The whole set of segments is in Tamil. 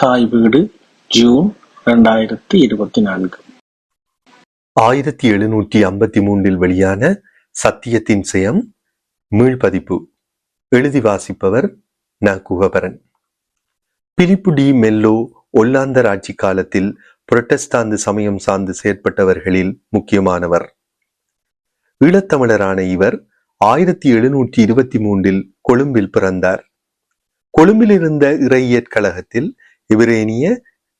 தாய் வீடு ஜூன் இரண்டாயிரத்தி இருபத்தி நான்கு ஆயிரத்தி எழுநூற்றி ஐம்பத்தி மூன்றில் வெளியான சத்தியத்தின் செயம் மீள்பதிப்பு. எழுதி வாசிப்பவர் ந. குகபரன். பிலிப்பு டி. மெல்லோ ஒல்லாந்தர் ஆட்சி காலத்தில் புரட்டஸ்தாந்து சமயம் சார்ந்து செயற்பட்டவர்களில் முக்கியமானவர். ஈழத்தமிழரான இவர் ஆயிரத்தி எழுநூற்றி இருபத்தி மூன்றில் கொழும்பில் பிறந்தார். கொழும்பில் இருந்த இறையியற் கழகத்தில் இவரேனிய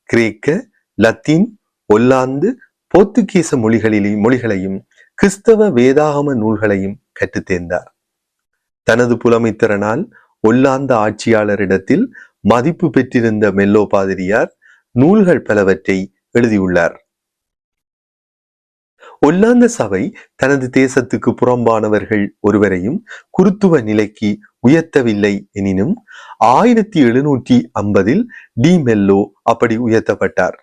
கிரேக்க லத்தீன் ஒல்லாந்து போர்த்துகீச மொழிகளிலும் மொழிகளையும் கிறிஸ்தவ வேதாகம நூல்களையும் கற்றுத்தேர்ந்தார். தனது புலமைத்திறனால் ஒல்லாந்த ஆட்சியாளரிடத்தில் மதிப்பு பெற்றிருந்த மெல்லோ பாதிரியார் நூல்கள் பலவற்றை எழுதியுள்ளார். ஒல்லாந்த சபை தனது தேசத்துக்கு புறம்பானவர்கள் ஒருவரையும் குருத்துவ நிலைக்கு உயர்த்தவில்லை எனினும் ஆயிரத்தி எழுநூற்றி ஐம்பதில் டி மெல்லோ அப்படி உயர்த்தப்பட்டார்.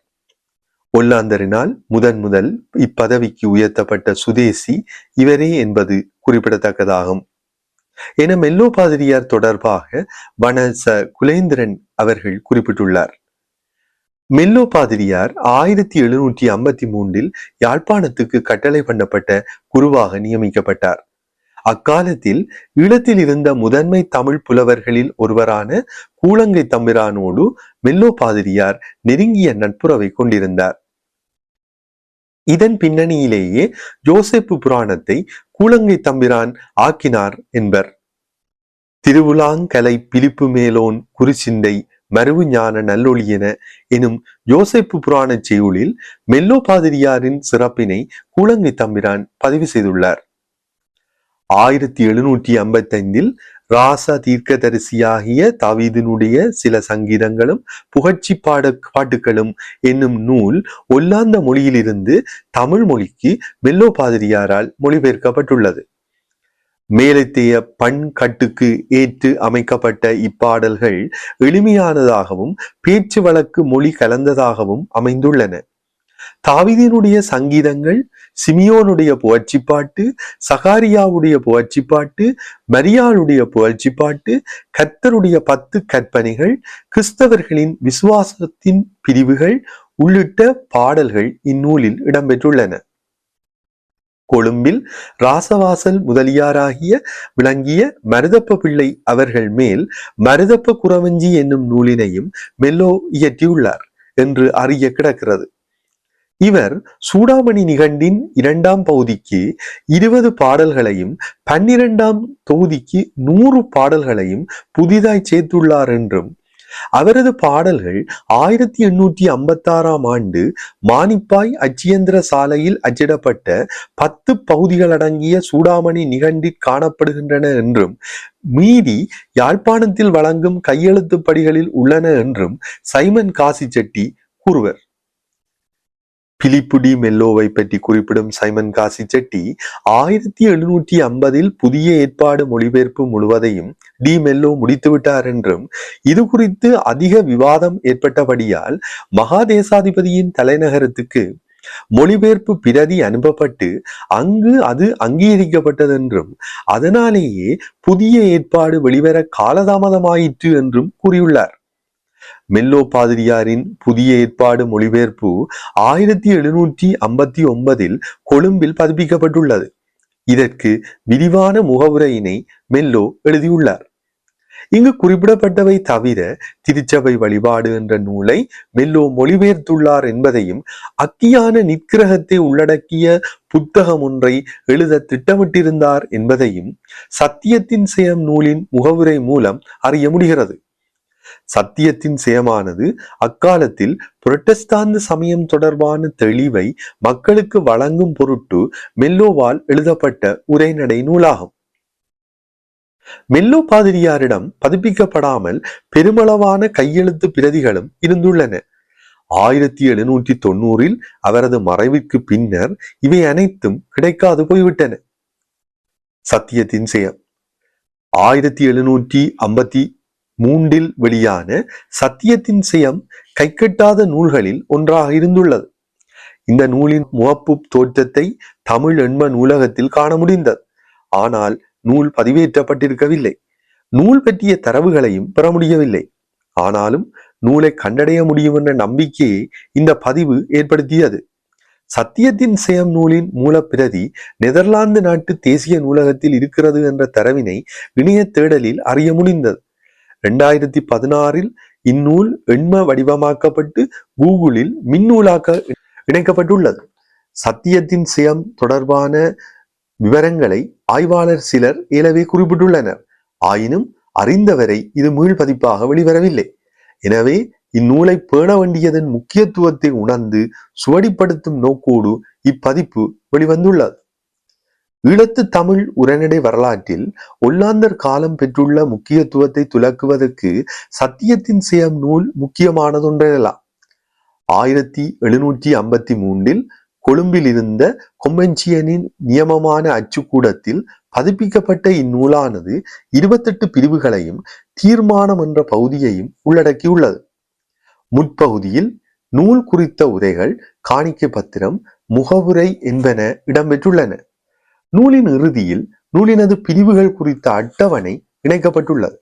ஒல்லாந்தரினால் முதன் முதல் இப்பதவிக்கு உயர்த்தப்பட்ட சுதேசி இவரே என்பது குறிப்பிடத்தக்கதாகும். என மெல்லோ பாதிரியார் தொடர்பாக வனச குலேந்திரன் அவர்கள் குறிப்பிட்டுள்ளார். மெல்லோ பாதிரியார் ஆயிரத்தி எழுநூற்றி ஐம்பத்தி மூன்றில் யாழ்ப்பாணத்துக்கு கட்டளை பண்ணப்பட்ட குருவாக நியமிக்கப்பட்டார். அக்காலத்தில் ஈழத்தில் இருந்த முதன்மை தமிழ் புலவர்களில் ஒருவரான கூலங்கை தம்பிரானோடு மெல்லோ பாதிரியார் நெருங்கிய நட்புறவை கொண்டிருந்தார். இதன் பின்னணியிலேயே ஜோசப்பு புராணத்தை கூலங்கை தம்பிரான் ஆக்கினார் என்பர். திருவுலாங்கலை பிலிப்பு மேலோன் குறிச்சிந்தை மருவு ஞான நல்லொளியென எனும் யோசைப்பு புராணச் செய்யுளில் மெல்லோ பாதிரியாரின் சிறப்பினை கூலங்கை தம்பிரான் பதிவு செய்துள்ளார். ஆயிரத்தி எழுநூற்றி ஐம்பத்தைந்தில் ராச தீர்க்கதரிசியாகிய தாவீதினுடைய சில சங்கீதங்களும் புகழ்ச்சி பாட பாட்டுகளும் என்னும் நூல் ஒல்லாந்த மொழியிலிருந்து தமிழ் மொழிக்கு மெல்லோ பாதிரியாரால் மொழிபெயர்க்கப்பட்டுள்ளது. மேலத்திய பண்கட்டுக்கு ஏற்று அமைக்கப்பட்ட இப்பாடல்கள் எளிமையானதாகவும் பேச்சு வழக்கு மொழி கலந்ததாகவும் அமைந்துள்ளன. தாவிதினுடைய சங்கீதங்கள் சிமியோனுடைய புகழ்ச்சிப்பாட்டு சகாரியாவுடைய புகழ்ச்சிப்பாட்டு மரியாளுடைய புகழ்ச்சிப்பாட்டு கர்த்தருடைய பத்து கற்பனைகள் கிறிஸ்தவர்களின் விசுவாசத்தின் பிரிவுகள் உள்ளிட்ட பாடல்கள் இந்நூலில் இடம்பெற்றுள்ளன. கொழும்பில் ராசவாசல் முதலியாராகிய விளங்கிய மருதப்ப பிள்ளை அவர்கள் மேல் மருதப்ப குறவஞ்சி என்னும் நூலினையும் மெல்லோ இயற்றியுள்ளார் என்று அறிய கிடக்கிறது. இவர் சூடாமணி நிகண்டின் இரண்டாம் பகுதிக்கு இருபது பாடல்களையும் பன்னிரெண்டாம் தொகுதிக்கு நூறு பாடல்களையும் புதிதாய் சேர்த்துள்ளார் என்றும் அவரது பாடல்கள் ஆயிரத்தி எண்ணூற்றி ஐம்பத்தாறாம் ஆண்டு மானிப்பாய் அச்சியந்திர சாலையில் அச்சிடப்பட்ட பத்து பகுதிகள் அடங்கிய சூடாமணி நிகண்டில் காணப்படுகின்றன என்றும் மீதி யாழ்ப்பாணத்தில் வழங்கும் கையெழுத்து படிகளில் உள்ளன என்றும் சைமன் காசி செட்டி கூறுவர். பிலிப்புடி மெல்லோவை பற்றி குறிப்பிடும் சைமன் காசி செட்டி ஆயிரத்தி எழுநூற்றி ஐம்பதில் புதிய ஏற்பாடு மொழிபெயர்ப்பு முழுவதையும் டி மெல்லோ முடித்துவிட்டார் என்றும் இது குறித்து அதிக விவாதம் ஏற்பட்டபடியால் மகாதேசாதிபதியின் தலைநகரத்துக்கு மொழிபெயர்ப்பு பிரதி அனுப்பப்பட்டு அங்கு அது அங்கீகரிக்கப்பட்டதென்றும் அதனாலேயே புதிய ஏற்பாடு வெளிவர காலதாமதமாயிற்று என்றும் கூறியுள்ளார். மெல்லோ பாதிரியாரின் புதிய ஏற்பாடு மொழிபெயர்ப்பு ஆயிரத்தி எழுநூற்றி ஐம்பத்தி ஒன்பதில் கொழும்பில் பதிப்பிக்கப்பட்டுள்ளது. இதற்கு விரிவான முகவுரையினை மெல்லோ எழுதியுள்ளார். இங்கு குறிப்பிடப்பட்டவை தவிர திருச்சபை வழிபாடு என்ற நூலை மெல்லோ மொழிபெயர்த்துள்ளார் என்பதையும் அக்கியான நிற்கிரகத்தை உள்ளடக்கிய புத்தகம் ஒன்றை எழுத திட்டமிட்டிருந்தார் என்பதையும் சத்தியத்தின் செயம் நூலின் முகவுரை மூலம் அறிய முடிகிறது. சத்தியத்தின் சேமானது அக்காலத்தில் புரட்டஸ்தாந்த சமயம் தொடர்பான தெளிவை மக்களுக்கு வழங்கும் பொருட்டு மெல்லோவால் எழுதப்பட்ட உரைநடை நூலாகும். மெல்லோ பாதிரியாரிடம் பதிப்பிக்கப்படாமல் பெருமளவான கையெழுத்து பிரதிகளும் இருந்துள்ளன. ஆயிரத்தி எழுநூற்றி தொண்ணூறில் அவரது மறைவிற்கு பின்னர் இவை அனைத்தும் கிடைக்காது போய்விட்டன. சத்தியத்தின் செயம். ஆயிரத்தி எழுநூற்றி ஐம்பத்தி மூன்றில் வெளியான சத்தியத்தின் செயம் கைக்கட்டாத நூல்களில் ஒன்றாக இருந்துள்ளது. இந்த நூலின் முகப்பு தோற்றத்தை தமிழ் எண்ம நூலகத்தில் காண முடிந்தது. ஆனால் நூல் பதிவேற்றப்பட்டிருக்கவில்லை. நூல் பற்றிய தரவுகளையும் பெற முடியவில்லை. ஆனாலும் நூலை கண்டடைய முடியும் என்ற நம்பிக்கையை இந்த பதிவு ஏற்படுத்தியது. சத்தியத்தின் செயம் நூலின் மூலப்பிரதி நெதர்லாந்து நாட்டு தேசிய நூலகத்தில் இருக்கிறது என்ற தரவினை இணைய தேடலில் அறிய முடிந்தது. இரண்டாயிரத்தி பதினாறில் இந்நூல் எண்ம வடிவமாக்கப்பட்டு கூகுளில் மின்னூலாக்க இணைக்கப்பட்டுள்ளது. சத்தியத்தின் செயம் தொடர்பான விவரங்களை ஆய்வாளர் சிலர் ஏலவே குறிப்பிட்டுள்ளனர். ஆயினும் அறிந்தவரை இது மீள்பதிப்பாக வெளிவரவில்லை. எனவே இந்நூலை பேண வேண்டியதன் முக்கியத்துவத்தை உணர்ந்து சுவடிப்படுத்தும் நோக்கோடு இப்பதிப்பு வெளிவந்துள்ளது. ஈழத்து தமிழ் உரைநடை வரலாற்றில் ஒல்லாந்தர் காலம் பெற்றுள்ள முக்கியத்துவத்தை துலக்குவதற்கு சத்தியத்தின் சேம் நூல் முக்கியமானதொன்றெல்லாம் ஆயிரத்தி எழுநூற்றி ஐம்பத்தி மூன்றில் கொழும்பில் இருந்த கொம்பென்சியனின் நியமமான அச்சுக்கூடத்தில் பதிப்பிக்கப்பட்ட இந்நூலானது இருபத்தெட்டு பிரிவுகளையும் தீர்மானம் என்ற பகுதியையும் உள்ளடக்கியுள்ளது. முற்பகுதியில் நூல் குறித்த உரைகள் காணிக்கை பத்திரம் முகவுரை என்பன இடம்பெற்றுள்ளன. நூலின் இறுதியில் நூலினது பிரிவுகள் குறித்த அட்டவணை இணைக்கப்பட்டுள்ளது.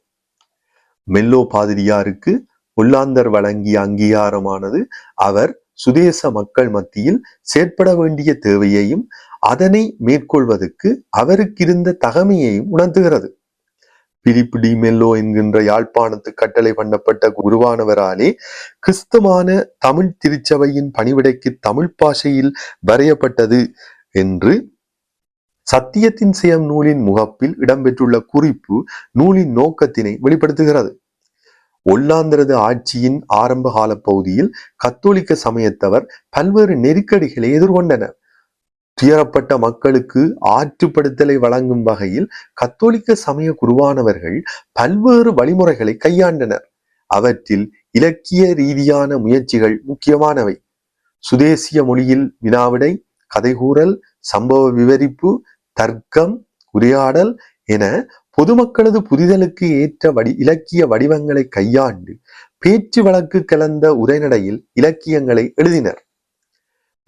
மெல்லோ பாதிரியாருக்கு ஒல்லாந்தர் வழங்கிய அங்கீகாரமானது அவர் சுதேச மக்கள் மத்தியில் செயற்பட வேண்டிய தேவையையும் அதனை மேற்கொள்வதற்கு அவருக்கிருந்த தகமையையும் உணர்த்துகிறது. பிலிப்பு டி மெல்லோ என்கின்ற யாழ்ப்பாணத்து கட்டளை பண்ணப்பட்ட குருவானவராலே கிறிஸ்தமான தமிழ் திருச்சபையின் பணிவிடைக்கு தமிழ் பாஷையில் வரையப்பட்டது என்று சத்தியத்தின் செயம் நூலின் முகப்பில் இடம்பெற்றுள்ள குறிப்பு நூலின் நோக்கத்தினை வெளிப்படுத்துகிறது. ஒல்லாந்திரது ஆட்சியின் ஆரம்ப கால பகுதியில் கத்தோலிக்க சமயத்தவர் பல்வேறு நெருக்கடிகளை எதிர்கொண்டனர். துயரப்பட்ட மக்களுக்கு ஆற்றுப்படுத்தலை வழங்கும் வகையில் கத்தோலிக்க சமய குருவானவர்கள் பல்வேறு வழிமுறைகளை கையாண்டனர். அவற்றில் இலக்கிய ரீதியான முயற்சிகள் முக்கியமானவை. சுதேசிய மொழியில் வினாவிடை கதைகூறல் சம்பவ விவரிப்பு தர்க்கம் உரையாடல் என பொதுமக்களது புரிதலுக்கு ஏற்ற வடி இலக்கிய வடிவங்களை கையாண்டு பேச்சு வழக்கு கலந்த உரைநடையில் இலக்கியங்களை எழுதினர்.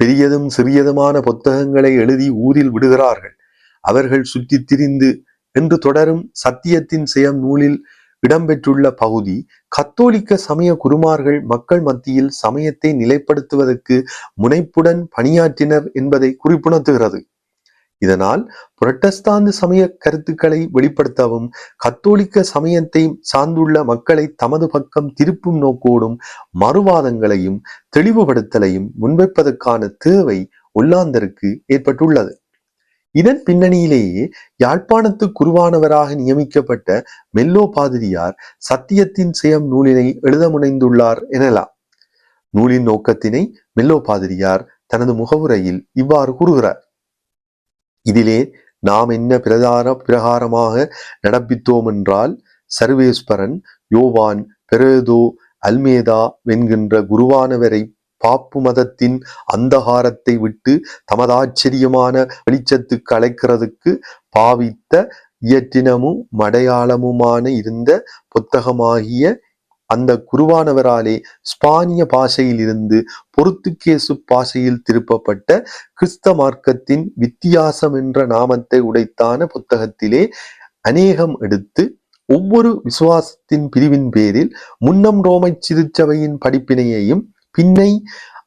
பெரியதும் சிறியதுமான புத்தகங்களை எழுதி ஊரில் விடுகிறார்கள். அவர்கள் சுற்றித் திரிந்து என்று தொடரும் சத்தியத்தின் செயம் நூலில் இடம்பெற்றுள்ள பகுதி கத்தோலிக்க சமய குருமார்கள் மக்கள் மத்தியில் சமயத்தை நிலைப்படுத்துவதற்கு முனைப்புடன் பணியாற்றினர் என்பதை குறிப்புணர்த்துகிறது. இதனால் புரட்டஸ்தாந்து சமய கருத்துக்களை வெளிப்படுத்தவும் கத்தோலிக்க சமயத்தை சார்ந்துள்ள மக்களை தமது பக்கம் திருப்பும் நோக்கோடும் மறுவாதங்களையும் தெளிவுபடுத்தலையும் முன்வைப்பதற்கான தேவை ஒல்லாந்தருக்கு ஏற்பட்டுள்ளது. இதன் பின்னணியிலேயே யாழ்ப்பாணத்து குருவானவராக நியமிக்கப்பட்ட மெல்லோ பாதிரியார் சத்தியத்தின் செயம் நூலினை எழுத முனைந்துள்ளார் எனலாம். நூலின் நோக்கத்தினை மெல்லோ பாதிரியார் தனது முகவுரையில் இவ்வாறு கூறுகிறார். இதிலே நாம் என்ன பிரதான பிரகாரமாக நடப்பித்தோம் என்றால் சர்வேஸ்வரன் யோவான் பெரேதோ அல்மேதா என்கின்ற குருவானவரை பாப்பு மதத்தின் அந்தகாரத்தை விட்டு தமதாச்சரியமான வெளிச்சத்துக்கு அழைக்கிறதுக்கு பாவித்த இயற்றினமும் மடையாளமுமான இருந்த புத்தகமாகிய அந்த குருவானவராலே ஸ்பானிய பாஷையில் இருந்து பொருத்துகேசு பாஷையில் திருப்பப்பட்ட கிறிஸ்த மார்க்கத்தின் வித்தியாசம் என்ற நாமத்தை உடைத்தான புத்தகத்திலே அநேகம் எடுத்து ஒவ்வொரு விசுவாசத்தின் பிரிவின் பேரில் முன்னம் ரோமை சிறுச்சபையின் படிப்பினையையும் பின்னை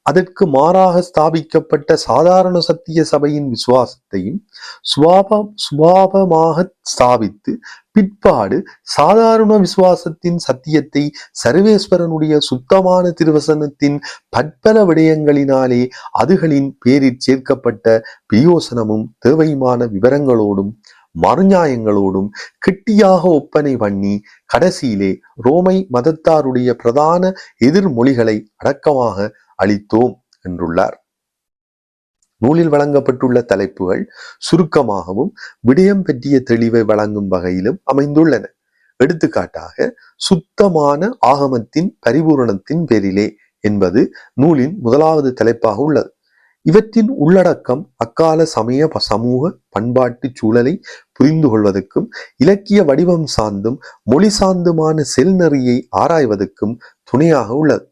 அதற்கு மாறாக ஸ்தாபிக்கப்பட்ட சாதாரண சத்திய சபையின் விசுவாசத்தையும் சுவாப சுபாவமாக ஸ்தாபித்து பிற்பாடு சாதாரண விசுவாசத்தின் சத்தியத்தை சர்வேஸ்வரனுடைய சுத்தமான திருவசனத்தின் பற்பல விடயங்களினாலே அதுகளின் பேரில் சேர்க்கப்பட்ட பிரியோசனமும் தேவையுமான விவரங்களோடும் மறுநியாயங்களோடும் கிட்டியாக ஒப்பனை பண்ணி கடைசியிலே ரோமை மதத்தாருடைய பிரதான எதிர்மொழிகளை அடக்கமாக அளித்தோம் என்றுள்ளார். நூலில் வழங்கப்பட்டுள்ள தலைப்புகள் சுருக்கமாகவும் விடயம் பற்றிய தெளிவை வழங்கும் வகையிலும் அமைந்துள்ளன. எடுத்துக்காட்டாக சுத்தமான ஆகமத்தின் பரிபூரணத்தின் பேரிலே என்பது நூலின் முதலாவது தலைப்பாக உள்ளது. இவற்றின் உள்ளடக்கம் அக்கால சமய சமூக பண்பாட்டு சூழலை புரிந்து கொள்வதற்கும் இலக்கிய வடிவம் சார்ந்தும் மொழி சார்ந்துமான செல்நெறியை ஆராய்வதற்கும் துணையாக உள்ளது.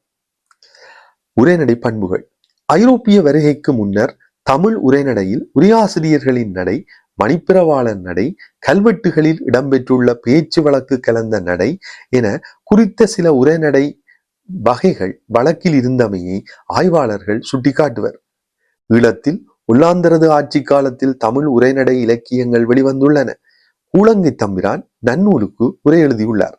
உரைநடை பண்புகள். ஐரோப்பிய வருகைக்கு முன்னர் தமிழ் உரைநடையில் உரியாசிரியர்களின் நடை மணிப்பிரவாளன் நடை கல்வெட்டுகளில் இடம்பெற்றுள்ள பேச்சு வழக்கு கலந்த நடை என குறித்த சில உரைநடை வகைகள் வழக்கில் இருந்தமையை ஆய்வாளர்கள் சுட்டிக்காட்டுவர். ஈழத்தில் உள்ளாந்தரது ஆட்சி காலத்தில் தமிழ் உரைநடை இலக்கியங்கள் வெளிவந்துள்ளன. கூழங்கி தம்பிரான் நன்னூலுக்கு உரை எழுதியுள்ளார்.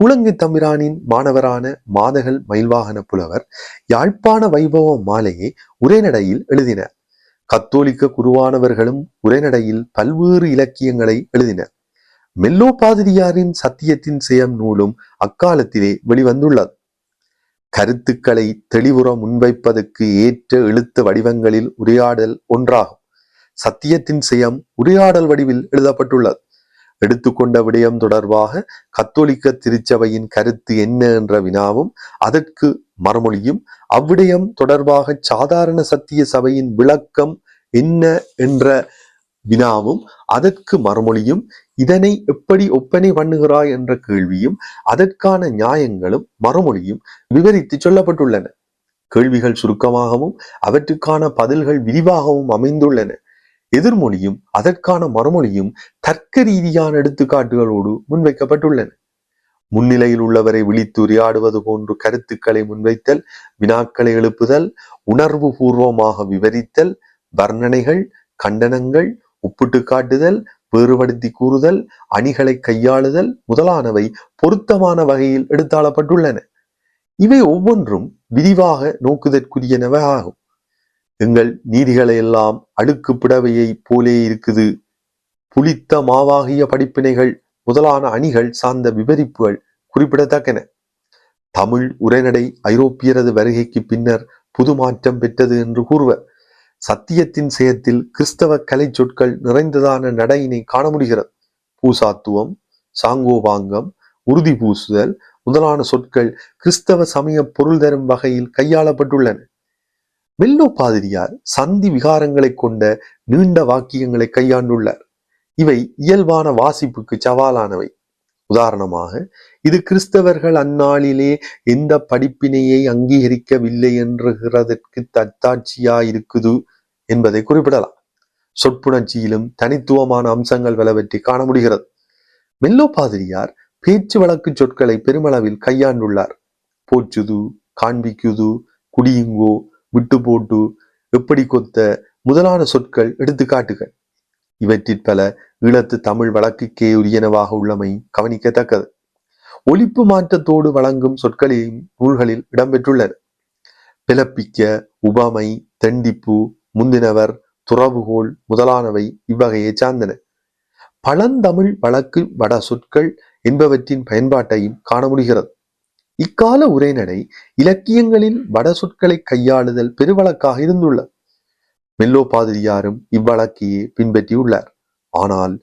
கூழங்கி தம்பிரானின் மாணவரான மாதகள் மயில்வாகன புலவர் யாழ்ப்பாண வைபவ மாலையை உரைநடையில் எழுதினார். கத்தோலிக்க குருவானவர்களும் உரைநடையில் பல்வேறு இலக்கியங்களை எழுதினர். மெல்லோ பாதிரியாரின் சத்தியத்தின் செயம் நூலும் அக்காலத்திலே வெளிவந்துள்ளது. கருத்துக்களை தெளிவுற முன்வைப்பதற்கு ஏற்ற எழுத்து வடிவங்களில் உரையாடல் ஒன்றாகும். சத்தியத்தின் செயம் உரையாடல் வடிவில் எழுதப்பட்டுள்ளது. எடுத்துக்கொண்ட விடயம் தொடர்பாக கத்தோலிக்க திருச்சபையின் கருத்து என்ன என்ற வினாவும் அதற்கு மறுமொழியும் அவ்விடயம் தொடர்பாக சாதாரண சத்திய சபையின் விளக்கம் என்ன என்ற வினாவும் அதற்கு மறுமொழியும் இதனை எப்படி ஒப்பனை பண்ணுகிறாய் என்ற கேள்வியும் அதற்கான நியாயங்களும் மறுமொழியும் விவரித்து சொல்லப்பட்டுள்ளன. கேள்விகள் சுருக்கமாகவும் அவற்றுக்கான பதில்கள் விரிவாகவும் அமைந்துள்ளன. எதிர்மொழியும் அதற்கான மறுமொழியும் தர்க்க ரீதியான எடுத்துக்காட்டுகளோடு முன்வைக்கப்பட்டுள்ளன. முன்னிலையில் உள்ளவரை விழித்து உரையாடுவது போன்று கருத்துக்களை முன்வைத்தல் வினாக்களை எழுப்புதல் உணர்வு பூர்வமாக விவரித்தல் வர்ணனைகள் கண்டனங்கள் ஒப்பிட்டு காட்டுதல் வேறுபடுத்தி கூறுதல் அணிகளை கையாளுதல் முதலானவை பொருத்தமான வகையில் எடுத்தாளப்பட்டுள்ளன. இவை ஒவ்வொன்றும் விரிவாக நோக்குதற்குரியனவை ஆகும் எங்கள் நீதிகளையெல்லாம் அடுக்கு பிடவையை போலே இருக்குது. புளித்த மாவாகிய படிப்பினைகள் முதலான அணிகள் சார்ந்த விவரிப்புகள் குறிப்பிடத்தக்கன. தமிழ் உரைநடை ஐரோப்பியரது வருகைக்கு பின்னர் புது மாற்றம் பெற்றது என்று கூறுவர். சத்தியத்தின் செயத்தில் கிறிஸ்தவ கலை சொற்கள் நிறைந்ததான நடையினை காண முடிகிறது. பூசாத்துவம் சாங்கோபாங்கம் உறுதி பூசுதல் முதலான சொற்கள் கிறிஸ்தவ சமய பொருள் தரும் வகையில் கையாளப்பட்டுள்ளன. மெல்லோ பாதிரியார் சந்தி விகாரங்களை கொண்ட நீண்ட வாக்கியங்களை கையாண்டுள்ளார். இவை இயல்பான வாசிப்புக்கு சவாலானவை. உதாரணமாக இது கிறிஸ்தவர்கள் அந்நாளிலே எந்த படிப்பினையை அங்கீகரிக்கவில்லை என்றுகிறதற்கு தத்தாட்சியாயிருக்குது என்பதை குறிப்பிடலாம். சொற்புணர்ச்சியிலும் தனித்துவமான அம்சங்கள் பலவற்றை காண முடிகிறது. மெல்லோ பாதிரியார் பேச்சு வழக்கு சொற்களை பெருமளவில் கையாண்டுள்ளார். போச்சுது காண்பிக்குது குடியுங்கோ விட்டு போட்டு எப்படி கொத்த முதலான சொற்கள் எடுத்துக்காட்டுகள் இவற்றிற் பல ஈழத்து தமிழ் வழக்குக்கே உரியனவாக உள்ளமை கவனிக்கத்தக்கது. ஒலிப்பு மாற்றத்தோடு வழங்கும் சொற்களையும் நூல்களில் இடம்பெற்றுள்ளன பிளப்பிக்க உபமை தண்டிப்பு முந்தினவர் துறவுகோல் முதலானவை இவ்வகையை சார்ந்தன. பழந்தமிழ் வழக்கு வட சொற்கள் என்பவற்றின் பயன்பாட்டையும் காண முடிகிறது. இக்கால உரைநடை இலக்கியங்களில் வட சொற்களை கையாளுதல் பெருவழக்காக இருந்துள்ளது. மெல்லோ பாதிரியாரும் இவ்வழக்கையே பின்பற்றியுள்ளார். ஆனால்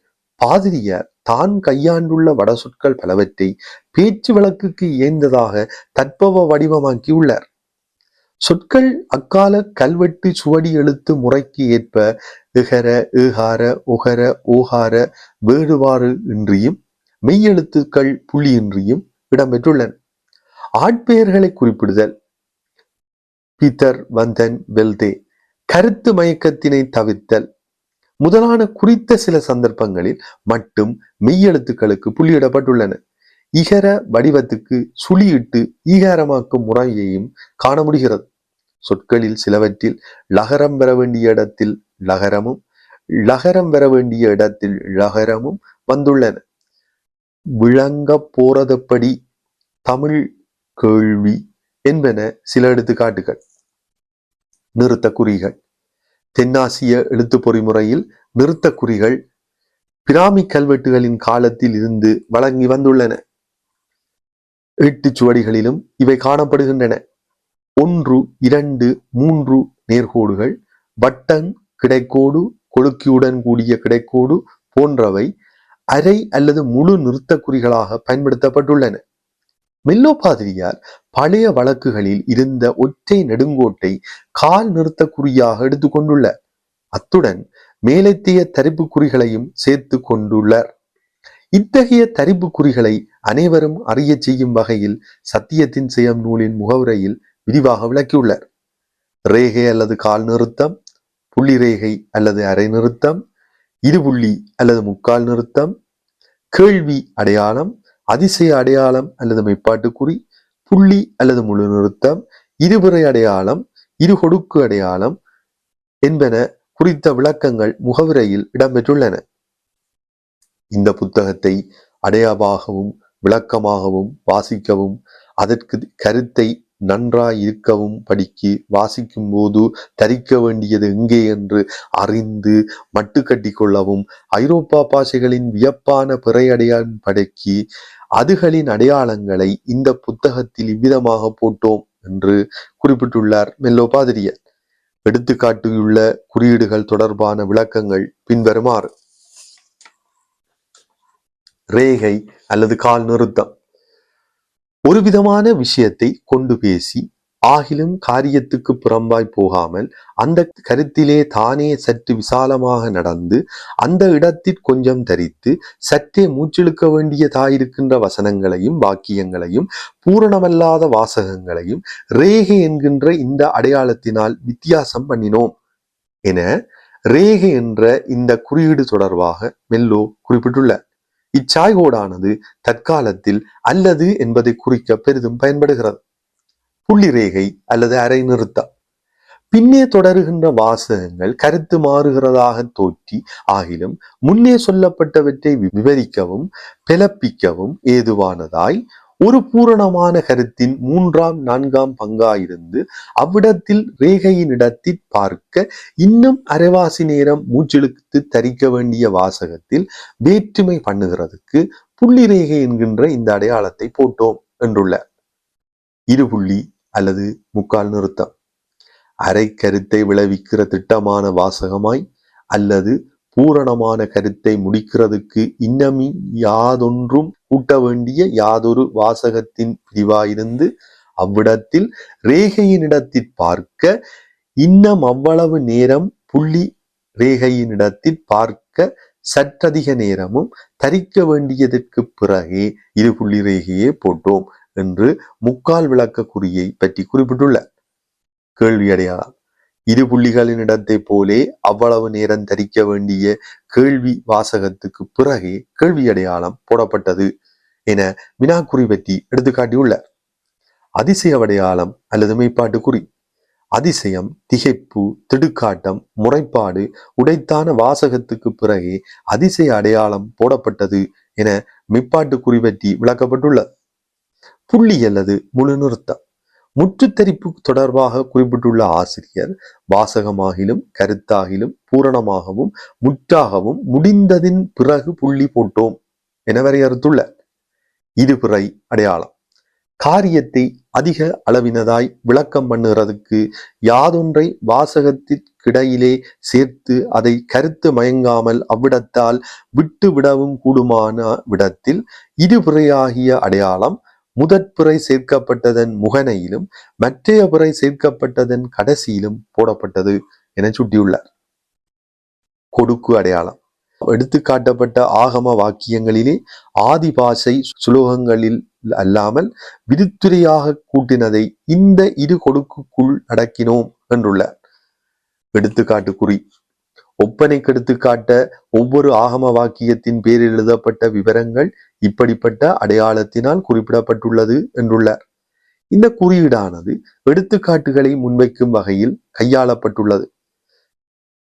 பாதிரியார் தான் கையாண்டுள்ள வட சொற்கள் பலவற்றை பேச்சு வழக்குக்கு இயந்ததாக தற்பவ வடிவமாக்கியுள்ளார். சொற்கள் அக்கால கல்வெட்டு சுவடி எழுத்து முறைக்கு ஏற்ப இகர ஏகார உகர ஓகார வேறுவாறு இன்றியும் மெய்யெழுத்துக்கள் புள்ளியின்றியும் இடம்பெற்றுள்ளன. ஆட்பெயர்களை குறிப்பிடுதல். பீத்தர் வந்தன் வெல்தே கருத்து மயக்கத்தினை தவிர்த்தல். முதலான குறித்த சில சந்தர்ப்பங்களில் மட்டும் மெய்யெழுத்துக்களுக்கு புள்ளியிடப்பட்டுள்ளன. இகர வடிவத்துக்கு சுழியிட்டு ஈகாரமாக்கும் முறையையும் காண முடிகிறது. சொற்களில் சிலவற்றில் லகரம் பெற வேண்டிய இடத்தில் லகரமும் லகரம் பெற வேண்டிய இடத்தில் லகரமும் வந்துள்ளன. விளங்க போறதப்படி தமிழ் கேள்வி என்பன சில எடுத்துக்காட்டுகள். நிறுத்த குறிகள். தென்னாசிய எழுத்து பொறிமுறையில் நிறுத்த குறிகள் பிராமி கல்வெட்டுகளின் காலத்தில் இருந்து வழங்கி வந்துள்ளன. எட்டு சுவடிகளிலும் இவை காணப்படுகின்றன. ஒன்று இரண்டு மூன்று நேர்கோடுகள் வட்டன் கிடைக்கோடு கொழுக்கியுடன் கூடிய கிடைக்கோடு போன்றவை அரை அல்லது முழு நிறுத்த குறிகளாக பயன்படுத்தப்பட்டுள்ளன. மெல்லோ பாதிரியார் பழைய வழக்குகளில் இருந்த ஒற்றை நெடுங்கோட்டை கால் நிறுத்த குறியாக எடுத்துக்கொண்டுள்ளார் அத்துடன் மேலத்திய தரிப்பு குறிகளையும் சேர்த்து கொண்டுள்ளார். இத்தகைய தரிப்பு குறிகளை அனைவரும் அறிய செய்யும் வகையில் சத்தியத்தின் செயம் நூலின் முகவுரையில் விரிவாக விளக்கியுள்ளார். ரேகை அல்லது கால் நிறுத்தம் புள்ளி ரேகை அல்லது அரை நிறுத்தம் இருபுள்ளி அல்லது முக்கால் நிறுத்தம் கேள்வி அடையாளம் அதிசய அடையாளம் அல்லது மெய்ப்பாட்டு குறி புள்ளி அல்லது முழு நிறுத்தம் இருபுறை அடையாளம் இரு கொடுக்கு அடையாளம் என்பன குறித்த விளக்கங்கள் முகவுரையில் இடம்பெற்றுள்ளன. இந்த புத்தகத்தை அடையாளமாகவும் விளக்கமாகவும் வாசிக்கவும் அதற்கு கருத்தை நன்றாய் இருக்கவும் படிக்கு. வாசிக்கும் போது தரிக்க வேண்டியது எங்கே என்று அறிந்து மட்டுக்கட்டி கொள்ளவும் ஐரோப்பா பாஷைகளின் வியப்பான பிறையடையான் படைக்கு அதுகளின் அடையாளங்களை இந்த புத்தகத்தில் இவ்விதமாக போட்டோம் என்று குறிப்பிட்டுள்ளார் மெல்லோ பாதிரியர் எடுத்துக்காட்டியுள்ள குறியீடுகள் தொடர்பான விளக்கங்கள் பின்வருமாறு. ரேகை அல்லது கால் நிறுத்தம் ஒரு விதமான விஷயத்தை கொண்டு பேசி ஆகிலும் காரியத்துக்கு புறம்பாய் போகாமல் அந்த கருத்திலே தானே சற்று விசாலமாக நடந்து அந்த இடத்தில் கொஞ்சம் தரித்து சற்றே மூச்சிழுக்க வேண்டியதாயிருக்கின்ற வசனங்களையும் வாக்கியங்களையும் பூரணமல்லாத வாசகங்களையும் ரேகை என்கின்ற இந்த அடையாளத்தினால் வித்தியாசம் பண்ணினோம். என ரேகை என்ற இந்த குறியீடு தொடர்பாக மெல்லோ குறிப்பிட்டுள்ளார். இச்சாய்கோடானது தற்காலத்தில் அல்லது என்பதை குறிக்க பெரிதும் பயன்படுகிறது. புள்ளி ரேகை அல்லது அரை நிறுத்தம் பின்னே தொடருகின்ற வாசகங்கள் கருத்து மாறுகிறதாக தோற்றி ஆகிலும் முன்னே சொல்லப்பட்டவற்றை விவரிக்கவும் பிளப்பிக்கவும் ஏதுவானதாய் ஒரு பூரணமான கருத்தின் மூன்றாம் நான்காம் பங்காயிருந்து அவ்விடத்தில் ரேகையின் இடத்தில் பார்க்க இன்னும் அரைவாசி நேரம் மூச்சிழுத்து தரிக்க வேண்டிய வாசகத்தில் வேற்றுமை பண்ணுகிறதுக்கு புள்ளி ரேகை என்கின்ற இந்த அடையாளத்தை போட்டோம் என்றுள்ள இரு புள்ளி அல்லது முக்கால் நிறுத்தம். அரை கருத்தை விளைவிக்கிற திட்டமான வாசகமாய் அல்லது பூரணமான கருத்தை முடிக்கிறதுக்கு இன்னமி யாதொன்றும் கூட்ட வேண்டிய யாதொரு வாசகத்தின் பிரிவாயிருந்து அவ்விடத்தில் ரேகையினிடத்தில் பார்க்க இன்னம் அவ்வளவு நேரம் புள்ளி ரேகையினிடத்தில் பார்க்க சற்றதிக நேரமும் தரிக்க வேண்டியதற்கு பிறகே இரு புள்ளி ரேகையே போட்டோம் என்று முக்கால் விளக்க குறியை பற்றி குறிப்பிட்டுள்ளார். கேள்வி அடையாளம். இரு புள்ளிகளின் இடத்தை போலே அவ்வளவு நேரம் தரிக்க வேண்டிய கேள்வி வாசகத்துக்கு பிறகே கேள்வி அடையாளம் போடப்பட்டது. என வினாக்குறி பற்றி எடுத்துக்காட்டியுள்ளார் அதிசய அடையாளம் அல்லது மெய்ப்பாட்டு குறி அதிசயம் திகைப்பு திடுக்காட்டம் முறைப்பாடு உடைத்தான வாசகத்துக்கு பிறகே அதிசய அடையாளம் போடப்பட்டது என மெய்ப்பாட்டு குறி பற்றி விளக்கப்பட்டுள்ளது புள்ளி அல்லது முழு நிறுத்தம். முற்றுத்தரிப்பு தொடர்பாக குறிப்பிட்டுள்ள ஆசிரியர் வாசகமாகிலும் கருத்தாகிலும் பூரணமாகவும் முற்றாகவும் முடிந்ததின் பிறகு புள்ளி போட்டோம் என வரையறுத்துள்ளார் இருபிறை அடையாளம். காரியத்தை அதிக அளவினதாய் விளக்கம் பண்ணுகிறதுக்கு யாதொன்றை வாசகத்திற்கிடையிலே சேர்த்து அதை கருத்து மயங்காமல் அவ்விடத்தால் விட்டு விடவும் கூடுமான விடத்தில் இருபிறையாகிய அடையாளம் முதற்புறை சேர்க்கப்பட்டதன் முகனையிலும் மற்றைய பிறை சேர்க்கப்பட்டதன் கடைசியிலும் போடப்பட்டது என சுட்டியுள்ளார். கொடுக்கு அடையாளம். எடுத்துக்காட்டப்பட்ட ஆகம வாக்கியங்களிலே ஆதி பாஷை சுலோகங்களில் அல்லாமல் விருத்துரையாக கூட்டினதை இந்த இரு கொடுக்குக்குள் அடக்கினோம் என்றுள்ளார். எடுத்துக்காட்டு குறி ஒப்பனைக்கு எடுத்துக்காட்ட ஒவ்வொரு ஆகம வாக்கியத்தின் பேரில் எழுதப்பட்ட விவரங்கள் இப்படிப்பட்ட அடையாளத்தினால் குறிப்பிடப்பட்டுள்ளது என்றுள்ளார். இந்த குறியீடானது எடுத்துக்காட்டுகளை முன்வைக்கும் வகையில் கையாளப்பட்டுள்ளது.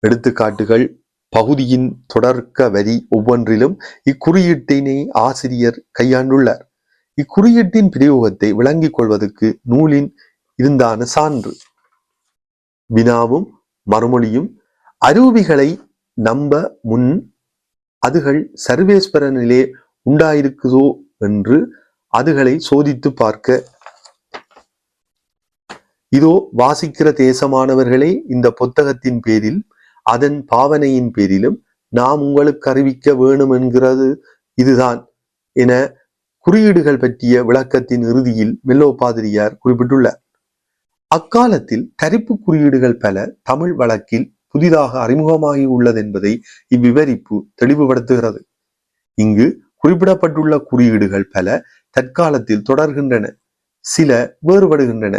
எடுத்துக்காட்டுகள் பகுதியின் தொடர்க்க வரி ஒவ்வொன்றிலும் இக்குறியீட்டினை ஆசிரியர் கையாண்டுள்ளார். இக்குறியீட்டின் பிரயோகத்தை விளங்கிக் கொள்வதற்கு நூலின் இருந்தான சான்று. வினாவும் மறுமொழியும் அருவிகளை நம்ப முன் அதுகள் சர்வேஸ்வரனிலே உண்டாயிருக்குதோ என்று அதுகளை சோதித்து பார்க்க. இதோ வாசிக்கிற தேசமானவர்களே இந்த புத்தகத்தின் பேரில் அதன் பாவனையின் பேரிலும் நாம் உங்களுக்கு அறிவிக்க வேணும் என்கிறது இதுதான். என குறியீடுகள் பற்றிய விளக்கத்தின் இறுதியில் மெல்லோ பாதிரியார் குறிப்பிட்டுள்ளார். அக்காலத்தில் தரிப்பு குறியீடுகள் பல தமிழ் வழக்கில் புதிதாக அறிமுகமாகி உள்ளது என்பதை இவ்விவரிப்பு தெளிவுபடுத்துகிறது. இங்கு குறிப்பிடப்பட்டுள்ள குறியீடுகள் பல தற்காலத்தில் தொடர்கின்றன. சில வேறுபடுகின்றன.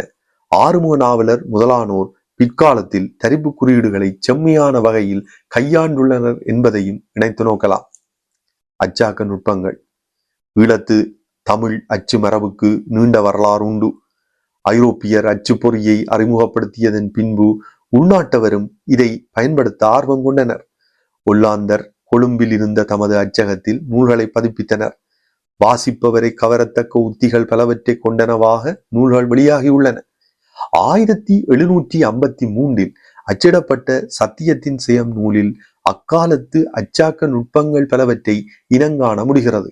ஆறுமுக நாவலர் முதலானோர் பிற்காலத்தில் தரிப்பு குறியீடுகளை செம்மையான வகையில் கையாண்டுள்ளனர் என்பதையும் இணைத்து நோக்கலாம். அச்சாக்க நுட்பங்கள். ஈழத்து தமிழ் அச்சு மரபுக்கு நீண்ட வரலாறு உண்டு. ஐரோப்பியர் அச்சு பொறியை அறிமுகப்படுத்தியதன் பின்பு உள்நாட்டவரும் இதை பயன்படுத்த ஆர்வம் கொண்டனர். ஒல்லாந்தர் கொழும்பில் இருந்த தமது அச்சகத்தில் நூல்களை பதிப்பித்தனர். வாசிப்பவரை கவரத்தக்க உத்திகள் பலவற்றை கொண்டனவாக நூல்கள் வெளியாகியுள்ளன. ஆயிரத்தி எழுநூற்றி ஐம்பத்தி மூன்றில் அச்சிடப்பட்ட சத்தியத்தின் செயம் நூலில் அக்காலத்து அச்சாக்க நுட்பங்கள் பலவற்றை இனங்காண முடிகிறது.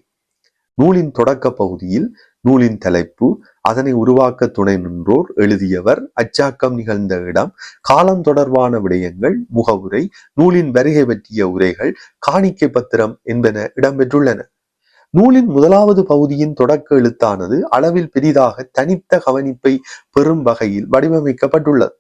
நூலின் தொடக்க பகுதியில் நூலின் தலைப்பு அதனை உருவாக்க துணை நின்றோர் எழுதியவர் அச்சாக்கம் நிகழ்ந்த இடம் காலம் தொடர்பான விடயங்கள் முகவுரை நூலின் வருகை பற்றிய உரைகள் காணிக்கை பத்திரம் என்பன இடம்பெற்றுள்ளன. நூலின் முதலாவது பகுதியின் தொடக்க எழுத்தானது அளவில் பெரிதாக தனித்த கவனிப்பை பெறும் வகையில் வடிவமைக்கப்பட்டுள்ளது.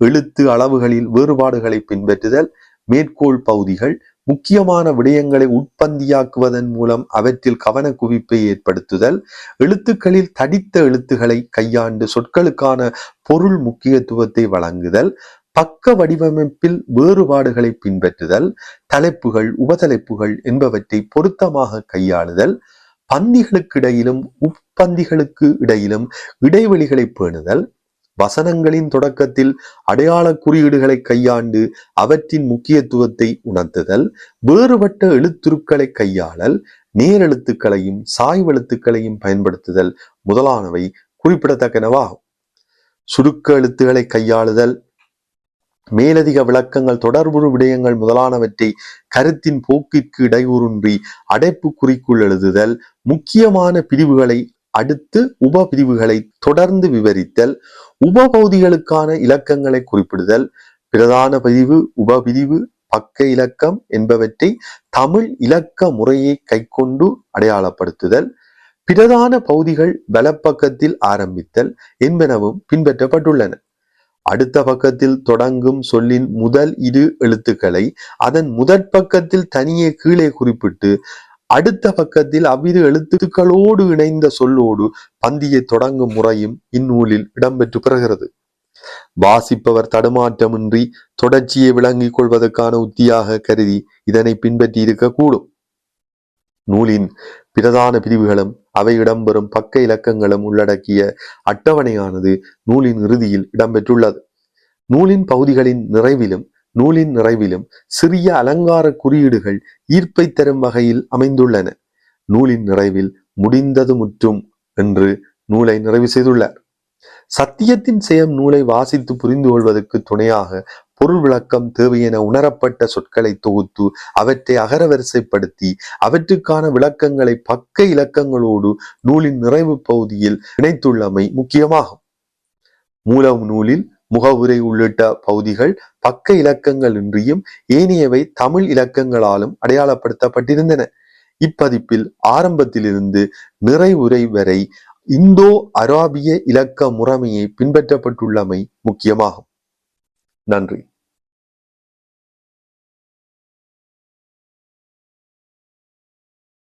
எழுத்து அளவுகளில் வேறுபாடுகளை பின்பற்றுதல் மேற்கோள் பகுதிகள் முக்கியமான விடயங்களை உட்பந்தியாக்குவதன் மூலம் அவற்றில் கவன குவிப்பை ஏற்படுத்துதல் எழுத்துக்களில் தடித்த எழுத்துக்களை கையாண்டு சொற்களுக்கான பொருள் முக்கியத்துவத்தை வழங்குதல் பக்க வடிவமைப்பில் வேறுபாடுகளை பின்பற்றுதல் தலைப்புகள் உபதலைப்புகள் என்பவற்றை பொருத்தமாக கையாளுதல் பந்திகளுக்கு இடையிலும் உப்பந்திகளுக்கு இடையிலும் இடைவெளிகளை பேணுதல் வசனங்களின் தொடக்கத்தில் அடையாள குறியீடுகளை கையாண்டு அவற்றின் முக்கியத்துவத்தை உணர்த்துதல் வேறுபட்ட எழுத்துருக்களை கையாளல் நேரெழுத்துக்களையும் சாய்வெழுத்துக்களையும் பயன்படுத்துதல் முதலானவை குறிப்பிடத்தக்கனவாகும். சுருக்க எழுத்துக்களை கையாளுதல் மேலதிக விளக்கங்கள் தொடர்புறு விடயங்கள் முதலானவற்றை கருத்தின் போக்கிற்கு இடையூறின்றி அடைப்பு குறிக்குள் எழுதுதல் முக்கியமான பிரிவுகளை அடுத்து உப பிரிவுகளை தொடர்ந்து விவரித்தல் உப பகுதிகளுக்கான இலக்கங்களை குறிப்பிடுதல் பிரதான பிரிவு உபபிரிவு பக்க இலக்கம் என்பவற்றை தமிழ் இலக்க முறையை கைக்கொண்டு அடையாளப்படுத்துதல் பிரதான பகுதிகள் வலப்பக்கத்தில் ஆரம்பித்தல் என்பனவும் பின்பற்றப்பட்டுள்ளன. அடுத்த பக்கத்தில் தொடங்கும் சொல்லின் முதல் இரு எழுத்துக்களை அதன் முதற் பக்கத்தில் தனியே கீழே குறிப்பிட்டு அடுத்த பக்கத்தில் அவ்விரு எழுத்துக்களோடு இணைந்த சொல்லோடு பந்தியை தொடங்கும் முறையும் இந்நூலில் இடம்பெற்று பெறுகிறது. வாசிப்பவர் தடுமாற்றமின்றி தொடர்ச்சியை விளங்கிக் கொள்வதற்கான உத்தியாக கருதி இதனை பின்பற்றி இருக்கக்கூடும். நூலின் பிரதான பிரிவுகளும் அவை இடம்பெறும் பக்க இலக்கங்களும் உள்ளடக்கிய அட்டவணையானது நூலின் இறுதியில் இடம்பெற்றுள்ளது. நூலின் பகுதிகளின் நிறைவிலும் நூலின் நிறைவிலும் சிறிய அலங்கார குறியீடுகள் ஈர்ப்பை தரும் வகையில் அமைந்துள்ளன. நூலின் நிறைவில் முடிந்தது முற்றும் என்று நூலை நிறைவு செய்துள்ளார். சத்தியத்தின் செயம் நூலை வாசித்து புரிந்து கொள்வதற்கு துணையாக பொருள் விளக்கம் தேவையென உணரப்பட்ட சொற்களை தொகுத்து அவற்றை அகரவரிசைப்படுத்தி அவற்றுக்கான விளக்கங்களை பக்க இலக்கங்களோடு நூலின் நிறைவு பகுதியில் இணைத்துள்ளமை முக்கியமாகும். மூல நூலில் முகவுரை உள்ளிட்ட பகுதிகள் பக்க இலக்கங்கள் இன்றியும் ஏனையவை தமிழ் இலக்கங்களாலும் அடையாளப்படுத்தப்பட்டிருந்தன. இப்பதிப்பில் ஆரம்பத்திலிருந்து நிறைவுரை வரை இந்தோ அராபிய இலக்க முறைமையை பின்பற்றப்பட்டுள்ளமை முக்கியமாகும். நன்றி.